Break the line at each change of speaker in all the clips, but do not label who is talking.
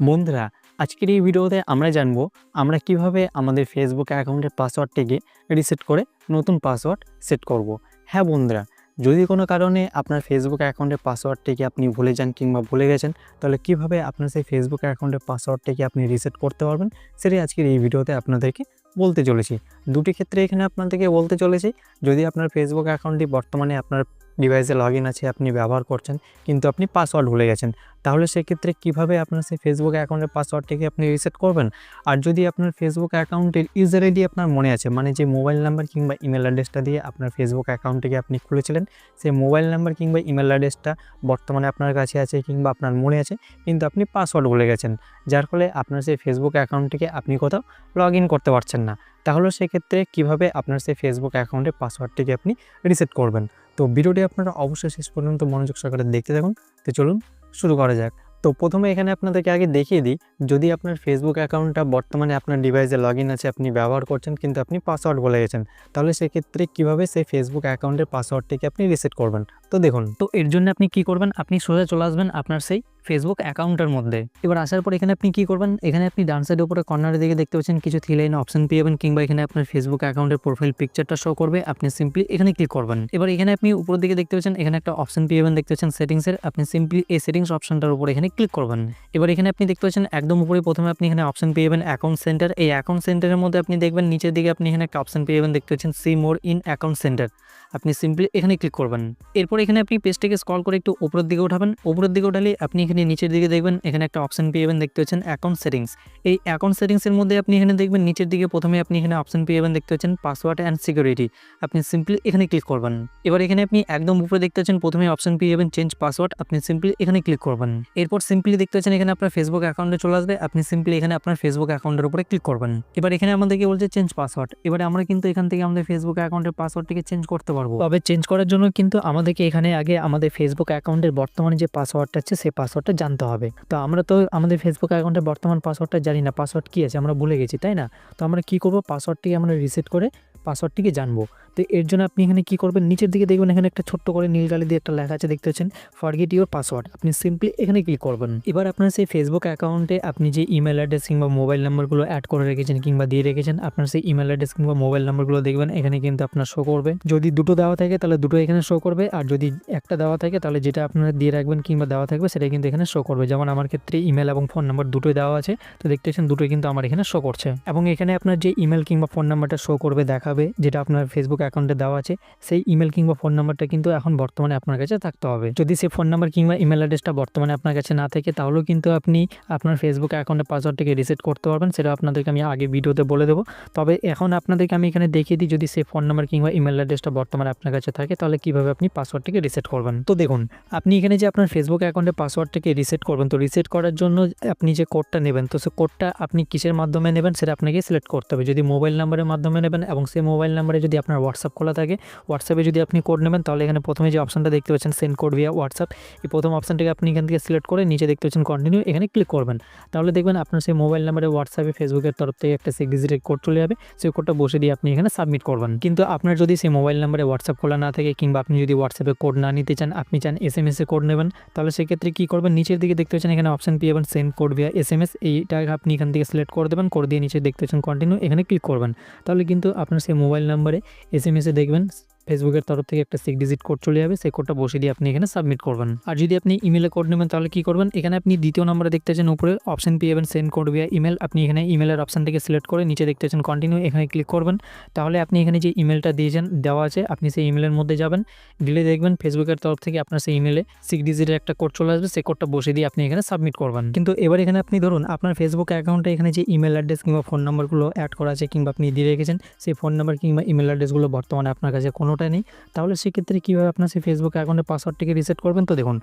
বন্ধুরা, আজকের এই ভিডিওতে আমরা জানব, আমরা কীভাবে আমাদের ফেসবুক অ্যাকাউন্টের পাসওয়ার্ডটিকে রিসেট করে নতুন পাসওয়ার্ড সেট করব। হ্যাঁ বন্ধুরা, যদি কোনো কারণে আপনার ফেসবুক অ্যাকাউন্টের পাসওয়ার্ডটিকে আপনি ভুলে যান কিংবা ভুলে গেছেন, তাহলে কীভাবে আপনার সেই ফেসবুক অ্যাকাউন্টের পাসওয়ার্ডটিকে আপনি রিসেট করতে পারবেন, সেটাই আজকের এই ভিডিওতে আপনাদেরকে বলতে চলেছি দুটি ক্ষেত্রে এখানে আপনাদেরকে বলতে চলেছি, যদি আপনার ফেসবুক অ্যাকাউন্টটি বর্তমানে আপনার ডিভাইসে লগ আছে, আপনি ব্যবহার করছেন, কিন্তু আপনি পাসওয়ার্ড ভুলে গেছেন। তাহলে সেক্ষেত্রে কীভাবে আপনার সেই ফেসবুক অ্যাকাউন্টের পাসওয়ার্ডটিকে আপনি রিসেট করবেন? আর যদি আপনার ফেসবুক অ্যাকাউন্টের ইউজার আইডি আপনার মনে আছে মানে যে মোবাইল নাম্বার কিংবা ইমেল অ্যাড্রেসটা দিয়ে আপনার ফেসবুক অ্যাকাউন্টটিকে আপনি খুলেছিলেন, সেই মোবাইল নাম্বার কিংবা ইমেল অ্যাড্রেসটা বর্তমানে আপনার কাছে আছে কিংবা আপনার মনে আছে, কিন্তু আপনি পাসওয়ার্ড ভুলে গেছেন, যার ফলে আপনার সেই ফেসবুক অ্যাকাউন্টটিকে আপনি কোথাও লগ করতে পারছেন না। তাহলে সেক্ষেত্রে কীভাবে আপনার সেই ফেসবুক অ্যাকাউন্টের পাসওয়ার্ডটিকে আপনি রিসেট করবেন? তো ভিডিওটি আপনারা অবশ্যই শেষ পর্যন্ত মনোযোগ সহকারে দেখতে থাকুন। তো চলুন শুরু করা যাক। তো প্রথমে এখানে আপনাদেরকে আগে দেখিয়ে দিই, যদি আপনার ফেসবুক অ্যাকাউন্টটা বর্তমানে আপনার ডিভাইসে লগ আছে, আপনি ব্যবহার করছেন কিন্তু আপনি পাসওয়ার্ড বলে গেছেন, তাহলে সেক্ষেত্রে কীভাবে সেই ফেসবুক অ্যাকাউন্টের পাসওয়ার্ডটিকে আপনি রিসেট করবেন? তো দেখুন, তো এর জন্য আপনি কি করবেন? আপনি সোজা চলে আসবেন আপনার সেই ফেসবুক অ্যাকাউন্টের মধ্যে। এবার আসার পর এখানে আপনি কি করবেন? এখানে আপনি ডান সাইডের উপরে কর্নারের দিকে দেখতে পাচ্ছেন কিছু থ্রি লাইন অপশন পেয়ে যাবেন কিংবা এখানে আপনার ফেসবুক অ্যাকাউন্টের প্রোফাইল পিকচারটা শো করবে। আপনি সিম্পলি এখানে ক্লিক করবেন। এবার এখানে আপনি উপরের দিকে দেখতে পাচ্ছেন, এখানে একটা অপশন পেয়ে যাবেন দেখতে পাচ্ছেন সেটিংসের আপনি সিম্পলি এই সেটিংস অপশনটার উপর এখানে ক্লিক করবেন। এবার এখানে আপনি দেখতে পাচ্ছেন একদম উপরে প্রথমে আপনি এখানে অপশন পেয়ে যাবেন অ্যাকাউন্ট সেন্টার এই অ্যাকাউন্ট সেন্টারের মধ্যে আপনি দেখবেন নিচের দিকে আপনি এখানে একটা অপশন পেয়ে যাবেন দেখতে পাচ্ছেন see more in account center আপনি সিম্পলি এখানে ক্লিক করবেন। এরপর এখানে আপনি পেজটাকে স্ক্রল করে একটু উপরের দিকে উঠাবেন। উপরের দিকে উঠালে আপনি এখানে নিচের দিকে দেখবেন, এখানে একটা অপশন পেয়ে যাবেন, দেখতে পাচ্ছেন অ্যাকাউন্ট সেটিংস এই অ্যাকাউন্ট সেটিংসের মধ্যে আপনি এখানে দেখবেন, নিচের দিকে প্রথমে আপনি এখানে অপশন পেয়ে যাবেন, দেখতে পাচ্ছেন পাসওয়ার্ড অ্যান্ড সিকিউরিটি আপনি সিম্পলি এখানে ক্লিক করবেন। এবার এখানে আপনি একদম উপরে দেখতে পাচ্ছেন, প্রথমে অপশন পেয়ে যাবেন চেঞ্জ পাসওয়ার্ড আপনি সিম্পলি এখানে ক্লিক করবেন। এরপর সিম্পলি দেখতে পাচ্ছেন, এখানে আপনার ফেসবুক অ্যাকাউন্টে চলে আসবে। আপনি সিম্পলি এখানে আপনার ফেসবুক অ্যাকাউন্টের উপরে ক্লিক করবেন। এবার এখানে আমাদেরকে বলছে চেঞ্জ পাসওয়ার্ড এবারে আমরা কিন্তু এখান থেকে আমাদের ফেসবুক অ্যাকাউন্টের পাসওয়ার্ডটিকে চেঞ্জ করতে পারব। তবে চেঞ্জ করার জন্য কিন্তু আমাদেরকে এখানে আগে আমাদের ফেসবুক অ্যাকাউন্টের বর্তমানে যে পাসওয়ার্ডটা আছে, সেই পাসওয়ার্ডটা জানতে হবে। তো আমরা তো আমাদের ফেসবুক অ্যাকাউন্টের বর্তমান পাসওয়ার্ডটা জানি না পাসওয়ার্ড কী আছে? আমরা ভুলে গেছি, তাই না? তো আমরা কী করব? পাসওয়ার্ডটিকে আমরা রিসেট করে পাসওয়ার্ডটিকে জানব। তো এর জন্য আপনি এখানে কী করবেন? নিচের দিকে দেখবেন এখানে একটা ছোট্ট করে নীল কালি দিয়ে একটা লেখা আছে, দেখতে পাচ্ছেন? ফরগেট ইউর পাসওয়ার্ড আপনি সিম্পলি এখানে ক্লিক করবেন। এবার আপনার সেই ফেসবুক অ্যাকাউন্টে আপনি যে ইমেল অ্যাড্রেস কিংবা মোবাইল নাম্বারগুলো অ্যাড করে রেখেছেন কিংবা দিয়ে রেখেছেন, আপনার সেই ইমেল অ্যাড্রেস কিংবা মোবাইল নাম্বারগুলো দেখবেন, এখানে কিন্তু আপনার শো করবে। যদি দুটো দেওয়া থাকে, তাহলে দুটো এখানে শো করবে। আর যদি একটা দেওয়া থাকে, তাহলে যেটা আপনারা দিয়ে রাখবেন কিংবা দেওয়া থাকবে সেটা কিন্তু এখানে শো করবে। যেমন আমার ক্ষেত্রে ইমেল এবং ফোন নাম্বার দুটোই দেওয়া আছে, তো দেখতে পাচ্ছেন, দুটোই কিন্তু আমার এখানে শো করছে। এবং এখানে আপনার যে ইমেল কিংবা ফোন নাম্বারটা শো করবে দেখাবে যেটা আপনার ফেসবুক অ্যাকাউন্টে দেওয়া আছে, সেই ইমেল কিংবা ফোন নাম্বারটা কিন্তু এখন বর্তমানে আপনার কাছে থাকতে হবে। যদি সেই ফোন নাম্বার কিংবা ইমেল অ্যাড্রেসটা বর্তমানে আপনার কাছে না থাকে, তাহলেও কিন্তু আপনি আপনার ফেসবুক অ্যাকাউন্টের পাসওয়ার্ডটাকে রিসেট করতে পারবেন, সেটা আপনাদেরকে আমি আগে ভিডিওতে বলে দেবো। তবে এখন আপনাদেরকে আমি এখানে দেখিয়ে দিই, যদি সেই ফোন নাম্বার কিংবা ইমেল অ্যাড্রেসটা বর্তমানে আপনার কাছে থাকে, তাহলে কীভাবে আপনি পাসওয়ার্ডটাকে রিসেট করবেন। তো দেখুন, আপনি এখানে যে আপনার ফেসবুক অ্যাকাউন্টের পাসওয়ার্ডটাকে রিসেট করবেন, তো রিসেট করার জন্য আপনি যে কোডটা নেবেন, তো সে কোডটা আপনি কিসের মাধ্যমে নেবেন, সেটা আপনাকে সিলেক্ট করতে হবে। যদি মোবাইল নাম্বারের মাধ্যমে নেবেন এবং সেই মোবাইল নাম্বারে যদি আপনার হোয়াটসঅ্যাপ খোলা থাকে হোয়াটসঅ্যাপে যদি আপনি কোড নেবেন, তাহলে এখানে প্রথমে যে অপশনটা দেখতে পাচ্ছেন সেন্ড কোড ভিয়া হোয়াটসঅ্যাপ এই প্রথম অপশনটাকে আপনি এখান থেকে সিলেক্ট করে নিচে দেখতে পাচ্ছেন কন্টিনিউ এখানে ক্লিক করবেন। তাহলে দেখবেন আপনার সেই মোবাইল নাম্বারে হোয়াটসঅ্যাপে ফেসবুকের তরফ থেকে একটা সিক্স কোড চলে যাবে, সেই কোডটা বসে দিয়ে আপনি এখানে সাবমিট করবেন। কিন্তু আপনার যদি সেই মোবাইল নাম্বারে হোয়াটসঅ্যাপ খোলা না থাকে, কিংবা আপনি যদি হোয়াটসঅ্যাপে কোড না নিতে চান, আপনি চান এস এম এসে কোড নেবেন, তাহলে সেক্ষেত্রে কী করবেন, নিচের দিকে দেখতে পাচ্ছেন এখানে অপশন পেয়ে যাবেন send code via S M S এইটা আপনি এখান থেকে সিলেক্ট করে দেবেন করে দিয়ে নিচে দেখতে পাচ্ছেন কন্টিনিউ এখানে ক্লিক করবেন। তাহলে কিন্তু আপনার সেই মোবাইল নাম্বারে এস এম এসে দেখবেন ফেসবুকের তরফ থেকে একটা সিক্স ডিজিট কোড চলে যাবে, সেই কোডটা বসে দিয়ে আপনি এখানে সাবমিট করবেন। আর যদি আপনি ইমেলে কোড নেবেন, তাহলে কি করবেন? এখানে আপনি দ্বিতীয় নম্বরে দেখতে পাচ্ছেন উপরে অপশন পেয়ে যাবেন সেন্ড কোড ভিয়া ইমেল আপনি এখানে ইমেলের অপশন থেকে সিলেক্ট করে নিচে দেখতে পাচ্ছেন কন্টিনিউ এখানে ক্লিক করবেন। তাহলে আপনি এখানে যে ইমেলটা দিয়েছেন দেওয়া আছে, আপনি সেই ইমেলের মধ্যে যাবেন। দিলে দেখবেন ফেসবুকের তরফ থেকে আপনার সেই ইমেলে সিক্স ডিজিটের একটা কোড চলে আসবে, সেই কোডটা বসে দিয়ে আপনি এখানে সাবমিট করবেন। কিন্তু এবার এখানে আপনি ধরুন, আপনার ফেসবুক অ্যাকাউন্টে এখানে যে ইমেল অ্যাড্রেস কিংবা ফোন নাম্বারগুলো অ্যাড করা আছে কিংবা আপনি দিয়ে রেখেছেন, সেই ফোন নাম্বার কিংবা ইমেল অ্যাড্রেসগুলো বর্তমানে আপনার কাছে কোনোটাই নেই তাহলে সেক্ষেত্রে কীভাবে আপনার সেই ফেসবুক অ্যাকাউন্টের পাসওয়ার্ডটিকে রিসেট করবেন? তো দেখুন,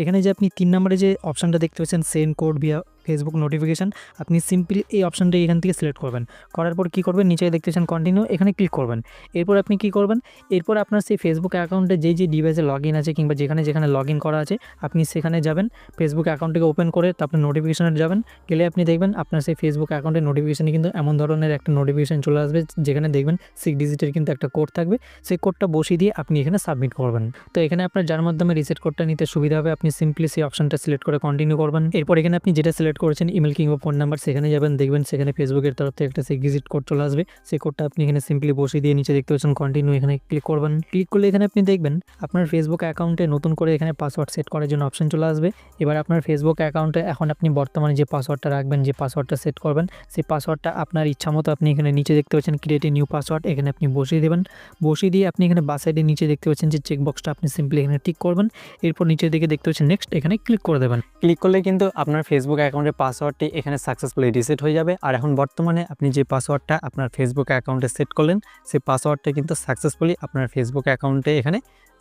এখানে যে আপনি তিন নম্বরে যে অপশানটা দেখতে পাচ্ছেন send code via Facebook notification আপনি সিম্পলি এই অপশানটা এখান থেকে সিলেক্ট করবেন। করার পর কী করবেন? নিচে দেখতে পাচ্ছেন কন্টিনিউ এখানে ক্লিক করবেন। এরপর আপনি কী করবেন? এরপর আপনার সেই ফেসবুক অ্যাকাউন্টে যেই যে ডিভাইসে লগ ইন আছে কিংবা যেখানে যেখানে লগ ইন করা আছে, আপনি সেখানে যাবেন ফেসবুক অ্যাকাউন্টটিকে ওপেন করে তারপর নোটিফিকেশানে যাবেন। গেলে আপনি দেখবেন আপনার সেই ফেসবুক অ্যাকাউন্টের নোটিফিকেশানে কিন্তু এমন ধরনের একটা নোটিফিকেশান চলে আসবে, যেখানে দেখবেন সিক্স ডিজিটের কিন্তু একটা কোড থাকবে। সেই কোডটা বসিয়ে দিয়ে আপনি এখানে সাবমিট করবেন। তো এখানে আপনার যার মাধ্যমে রিসেট কোডটা নিতে সুবিধা হবে, আপনি সিম্পলি সেই অপশনটা সিলেক্ট করে কন্টিনিউ করবেন। এরপর এখানে আপনি যেটা সিলেক্ট করেছেন ইমেল কিংবা ফোন নাম্বার সেখানে যাবেন, দেখবেন সেখানে ফেসবুকের তরফ থেকে একটা সেই কোড চলে আসবে। সেই কোডটা আপনি এখানে সিম্পলি বসিয়ে দিয়ে নিচে দেখতে পাচ্ছেন কন্টিনিউ এখানে ক্লিক করবেন। ক্লিক করলে এখানে আপনি দেখবেন, আপনার ফেসবুক অ্যাকাউন্টে নতুন করে এখানে পাসওয়ার্ড সেট করার জন্য অপশন চলে আসবে। এবার আপনার ফেসবুক অ্যাকাউন্টে এখন আপনি বর্তমানে যে পাসওয়ার্ডটা রাখবেন, যে পাসওয়ার্ডটা সেট করবেন, সেই পাসওয়ার্ডটা আপনার ইচ্ছা মতো আপনি এখানে নিচে দেখতে পাচ্ছেন ক্রিয়েট নিউ পাসওয়ার্ড এখানে আপনি বসিয়ে দেবেন। বসিয়ে দিয়ে আপনি এখানে বাস সাইডে নিচে দেখতে পাচ্ছেন যে চেকবক্সটা আপনি সিম্পলি এখানে টিক করবেন। এরপর নিচের দিকে দেখতে পাচ্ছেন নেক্সট এখানে ক্লিক করে দেবেন। ক্লিক করলে কিন্তু আপনার ফেসবুক অ্যাকাউন্টের পাসওয়ার্ডটি এখানে সাকসেসফুলি রিসেট হয়ে যাবে। আর এখন বর্তমানে আপনি যে পাসওয়ার্ডটা আপনার ফেসবুক অ্যাকাউন্টে সেট করলেন, সেই পাসওয়ার্ডটা কিন্তু সাকসেসফুলি আপনার ফেসবুক অ্যাকাউন্টে এখানে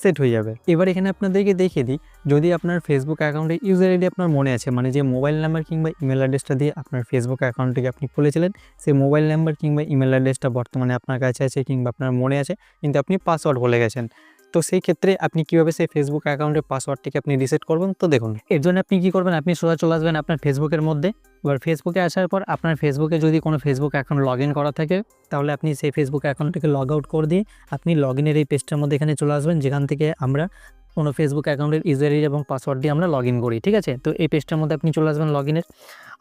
সেট হয়ে যাবে। এবার এখানে আপনাদেরকে দেখে দিই, যদি আপনার ফেসবুক অ্যাকাউন্টে ইউজার আইডি আপনার মনে আছে মানে যে মোবাইল নাম্বার কিংবা ইমেল অ্যাড্রেসটা দিয়ে আপনার ফেসবুক অ্যাকাউন্টটিকে আপনি খুলেছিলেন, সেই মোবাইল নাম্বার কিংবা ইমেল অ্যাড্রেসটা বর্তমানে আপনার কাছে আছে কিংবা আপনার মনে আছে, কিন্তু আপনি পাসওয়ার্ড ভুলে গেছেন। তো সেই ক্ষেত্রে আপনি কীভাবে সেই ফেসবুক অ্যাকাউন্টের পাসওয়ার্ডটিকে আপনি রিসেট করবেন, তো দেখুন। এর জন্য আপনি কী করবেন? আপনি সোজা চলে আসবেন আপনার ফেসবুকের মধ্যে। এবার ফেসবুকে আসার পর আপনার ফেসবুকে যদি কোনো ফেসবুক অ্যাকাউন্ট লগ ইন করা থাকে, তাহলে আপনি সেই ফেসবুক অ্যাকাউন্টটিকে লগ আউট করে দিয়ে আপনি লগ ইনের এই পেজটার মধ্যে এখানে চলে আসবেন, যেখান থেকে আমরা কোনো ফেসবুক অ্যাকাউন্টের ইউজার এবং পাসওয়ার্ড দিয়ে আমরা লগ ইন করি, ঠিক আছে? তো এই পেজটার মধ্যে আপনি চলে আসবেন লগ ইনের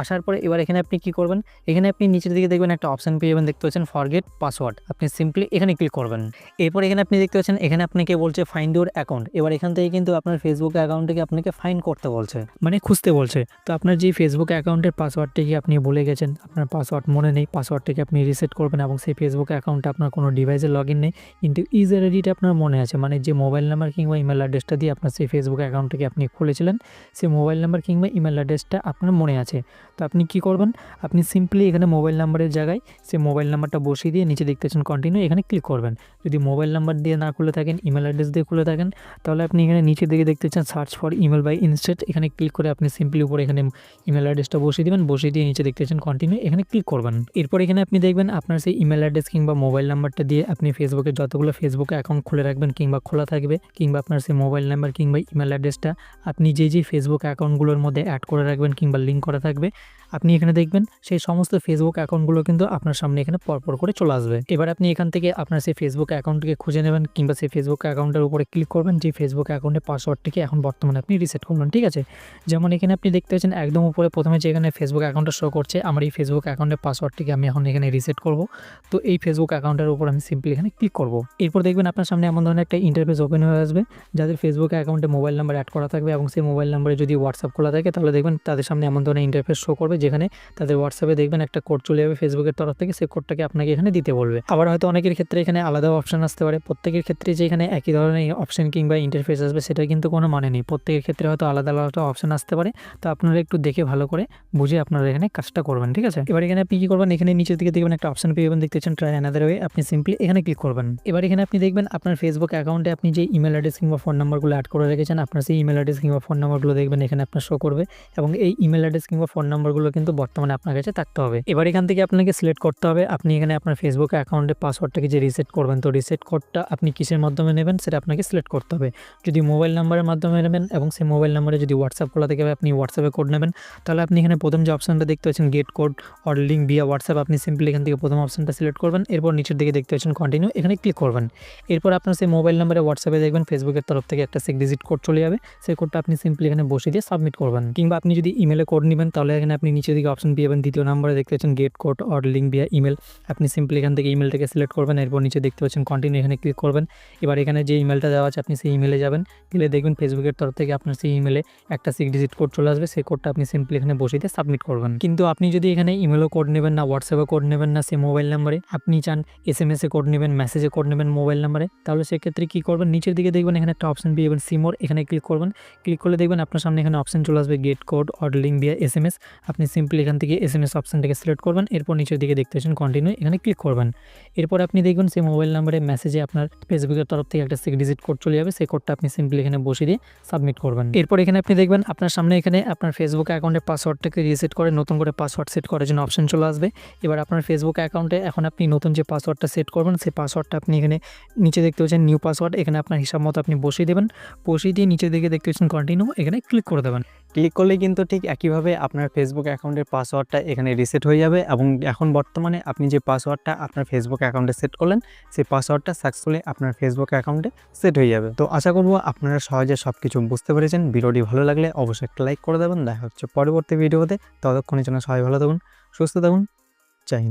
আসার পরে এবার এখানে আপনি কি করবেন? এখানে আপনি নিচের দিকে দেখবেন একটা অপশন পেয়ে যাবেন, দেখতে পাচ্ছেন ফরগেট পাসওয়ার্ড আপনি সিম্পলি এখানে ক্লিক করবেন। এরপর এখানে আপনি দেখতে পাচ্ছেন, এখানে আপনাকে বলছে ফাইন্ড ইউর অ্যাকাউন্ট এবার এখান থেকে কিন্তু আপনার ফেসবুক অ্যাকাউন্টটিকে আপনাকে ফাইন্ড করতে বলছে মানে খুঁজতে বলছে। তো আপনার যে ফেসবুক অ্যাকাউন্টের পাসওয়ার্ডটিকে আপনি ভুলে গেছেন, আপনার পাসওয়ার্ড মনে নেই পাসওয়ার্ডটিকে আপনি রিসেট করবেন এবং সেই ফেসবুক অ্যাকাউন্টে আপনার কোনো ডিভাইসে লগ ইন নেই, কিন্তু ইউজার আইডিটা আপনার মনে আছে। মানে যে মোবাইল নাম্বার কিংবা ইমেল অ্যাড্রেসটা দিয়ে আপনার সেই ফেসবুক অ্যাকাউন্টটিকে আপনি খুলেছিলেন, সেই মোবাইল নাম্বার কিংবা ইমেল অ্যাড্রেসটা আপনার মনে আছে। তো আপনি কী করবেন? আপনি সিম্পলি এখানে মোবাইল নাম্বারের জায়গায় সে মোবাইল নাম্বারটা বসিয়ে দিয়ে নিচে দেখতে কন্টিনিউ এখানে ক্লিক করবেন। যদি মোবাইল নাম্বার দিয়ে না খুলে থাকেন ইমেল অ্যাড্রেস দিয়ে খুলে থাকেন, তাহলে আপনি এখানে নিচে দিকে দেখতে পাচ্ছেন search for email by instate এখানে ক্লিক করে আপনি সিম্পলি উপরে এখানে ইমেল অ্যাড্রেসটা বসিয়ে দিবেন, বসিয়ে দিয়ে নিচে দেখতে পাচ্ছেন কন্টিনিউ এখানে ক্লিক করবেন। এরপর এখানে আপনি দেখবেন আপনার সেই ইমেল অ্যাড্রেস কিংবা মোবাইল নাম্বারটা দিয়ে আপনি ফেসবুকে যতগুলো ফেসবুকে অ্যাকাউন্ট খুলে রাখবেন কিংবা খোলা থাকবে, কিংবা আপনার সেই মোবাইল নাম্বার কিংবা ইমেল অ্যাড্রেসটা আপনি যে যে ফেসবুক অ্যাকাউন্টগুলোর মধ্যে অ্যাড করে রাখবেন কিংবা লিঙ্ক করা থাকবে আপনি এখানে দেখবেন সেই সমস্ত ফেসবুক অ্যাকাউন্টগুলো কিন্তু আপনার সামনে এখানে পরপর করে চলে আসবে। এবার আপনি এখান থেকে আপনার সেই ফেসবুক অ্যাকাউন্টটিকে খুঁজে নেবেন কিংবা সেই ফেসবুক অ্যাকাউন্টের উপরে ক্লিক করবেন যে ফেসবুক অ্যাকাউন্টের পাসওয়ার্ডটিকে এখন বর্তমানে আপনি রিসেট করবেন ঠিক আছে? যেমন এখানে আপনি দেখতে পাচ্ছেন একদম উপরে প্রথমে যে এখানে ফেসবুক অ্যাকাউন্টটা শো করছে, আমার এই ফেসবুক অ্যাকাউন্টের পাসওয়ার্ডটিকে আমি এখন এখানে রিসেট করব। তো এই ফেসবুক অ্যাকাউন্টের উপর আমি সিম্পলি এখানে ক্লিক করব। এরপর দেখবেন আপনার সামনে এমন ধরনের একটা ইন্টারফেস ওপেন হয়ে আসবে, যাদের ফেসবুক অ্যাকাউন্টে মোবাইল নাম্বার অ্যাড করা থাকবে এবং সেই মোবাইল নাম্বারে যদি হোয়াটসঅ্যাপ খোলা থাকে, তাহলে দেখবেন তাদের সামনে এমন ধরনের ইন্টারফেস শো করবে, যেখানে তাদের হোয়াটসঅ্যাপে দেখবেন একটা কোড চলে যাবে ফেসবুকের তরফ থেকে সেই কোডটাকে আপনাকে এখানে দিতে বলবে। আবার হয়তো অনেকের ক্ষেত্রে এখানে আলাদা অপশন আসতে পারে। প্রত্যেকের ক্ষেত্রে যে এখানে একই ধরনের অপশন কিংবা ইন্টারফেস আসবে সেটা কিন্তু কোনো মানে নেই। প্রত্যেকের ক্ষেত্রে হয়তো আলাদা আলাদা অপশন আসতে পারে। তো আপনারা একটু দেখে ভালো করে বুঝে আপনারা এখানে কাজটা করবেন, ঠিক আছে? এবার এখানে আপনি কী করবেন? এখানে নিচের দিকে দেখবেন একটা অপশন পেয়ে দেখতে পাচ্ছেন ট্রাই অ্যানাদার ওয়ে আপনি সিম্পলি এখানে ক্লিক করবেন। এবার এখানে আপনি দেখবেন আপনার ফেসবুক অ্যাকাউন্টে আপনি যে ইমেল অ্যাড্রেস কিংবা ফোন নাম্বারগুলো অ্যাড করে রেখেছেন, আপনার সেই ইমেল অ্যাড্রেস কিংবা ফোন নাম্বারগুলো দেখবেন, এখানে আপনার শো করবে। এবং এই ইমেল অ্যাড্রেস কিংবা ফোন নাম্বারগুলো কিন্তু বর্তমানে আপনার কাছে থাকতে হবে। এবার এখান থেকে আপনাকে সিলেক্ট করতে হবে। আপনি এখানে আপনার ফেসবুক অ্যাকাউন্টে পাসওয়ার্ডটাকে যে রিসেট করবেন, তো রিসেট কোডটা আপনি কিসের মাধ্যমে নেবেন সেটা আপনাকে সিলেক্ট করতে হবে। যদি মোবাইল নাম্বারের মাধ্যমে নেবেন এবং সেই মোবাইল নাম্বারে যদি হোয়াটসঅ্যাপ খোলা থেকে আপনি হোয়াটসঅ্যাপে কোড নেবেন, তাহলে আপনি এখানে প্রথম যে অপশনটা দেখতে পাচ্ছেন get code or link via WhatsApp আপনি সিম্পলি এখান থেকে প্রথম অপশনটা সিলেক্ট করবেন। এরপর নিচের দিকে দেখতে পাচ্ছেন কন্টিনিউ এখানে ক্লিক করবেন। এরপর আপনার সেই মোবাইল নাম্বারে হোয়াটসঅ্যাপে দেখবেন ফেসবুকের তরফ থেকে একটা সিক ডিজিট কোড চলে যাবে। সেই কোডটা আপনি সিম্পলি এখানে বসিয়ে দিয়ে সাবমিট করবেন। কিংবা আপনি যদি ইমেলে কোড নেবেন, তাহলে এখানে আপনি নিচের দিকে অপশন পেয়ে যাবেন দ্বিতীয় নাম্বারে দেখতে পাচ্ছেন get code or link via email আপনি সিম্পলি এখান থেকে ইমেলটাকে সিলেক্ট করবেন, এরপর নিচে দেখতে পাচ্ছেন কন্টিনিউ এখানে ক্লিক করবেন। এবার এখানে যে ইমেলটা দেওয়া আছে, আপনি সেই ইমেলে যাবেন। গেলে দেখবেন ফেসবুকের তরফ থেকে আপনার সেই ইমেলে একটা সিক্স ডিজিট কোড চলে আসবে। সেই কোডটা আপনি সিম্পলি এখানে বসিয়ে দিয়ে সাবমিট করবেন। কিন্তু আপনি যদি এখানে ইমেলও কোড নেবেন না হোয়াটসঅ্যাপে কোড নেবেন না সে মোবাইল নাম্বারে আপনি চান এস এম এসে কোড নেবেন মেসেজে কোড নেবেন মোবাইল নাম্বারে তাহলে সেক্ষেত্রে কী করবেন? নিচের দিকে দেখবেন এখানে একটা অপশন পেয়ে যাবেন সিমোর এখানে ক্লিক করবেন। ক্লিক করলে দেখবেন আপনার সামনে এখানে অপশন চলে আসবে get code or link via S M S আপনি সিম্পলি এখান থেকে এস এম এস অপশনটাকে সিলেক্ট করবেন, এরপর নিচের দিকে দেখতে পাচ্ছেন কন্টিনিউ এখানে ক্লিক করবেন। এরপর আপনি দেখবেন সেই মোবাইল নাম্বারে মেসেজে আপনার ফেসবুকের তরফ থেকে একটা সিক্স ডিজিট কোড চলে যাবে, সেই কোডটা আপনি সিম্পলি এখানে বসিয়ে দিয়ে সাবমিট করবেন। এরপর এখানে আপনি দেখবেন আপনার সামনে এখানে আপনার ফেসবুক অ্যাকাউন্টের পাসওয়ার্ডটাকে রিসেট করে, নতুন করে পাসওয়ার্ড সেট করার জন্য অপশন চলে আসবে। এবার আপনার ফেসবুক অ্যাকাউন্টে এখন আপনি নতুন যে পাসওয়ার্ডটা সেট করবেন, সেই পাসওয়ার্ডটা আপনি এখানে নিচে দেখতে পাচ্ছেন নিউ পাসওয়ার্ড এখানে আপনার হিসাব মতো আপনি বসিয়ে দেবেন। বসিয়ে দিয়ে নিচে দিকে দেখতে পাচ্ছেন কন্টিনিউ এখানে ক্লিক করে দেবেন।
ক্লিক করলে কিন্তু ঠিক একইভাবে আপনার ফেসবুক অ্যাকাউন্টের পাসওয়ার্ডটা এখানে রিসেট হয়ে যাবে এবং এখন বর্তমানে আপনি যে পাসওয়ার্ডটা আপনার ফেসবুক অ্যাকাউন্টে সেট করলেন, সেই পাসওয়ার্ডটা সাকসেসফুলি আপনার ফেসবুক অ্যাকাউন্টে সেট হয়ে যাবে। তো আশা করব আপনারা সহজে সব কিছু বুঝতে পেরেছেন। ভিডিওটি ভালো লাগলে অবশ্যই একটা লাইক করে দেবেন। দেখা হচ্ছে পরবর্তী ভিডিওতে। ততক্ষণের জন্য সবাই ভালো থাকুন, সুস্থ থাকুন। চাই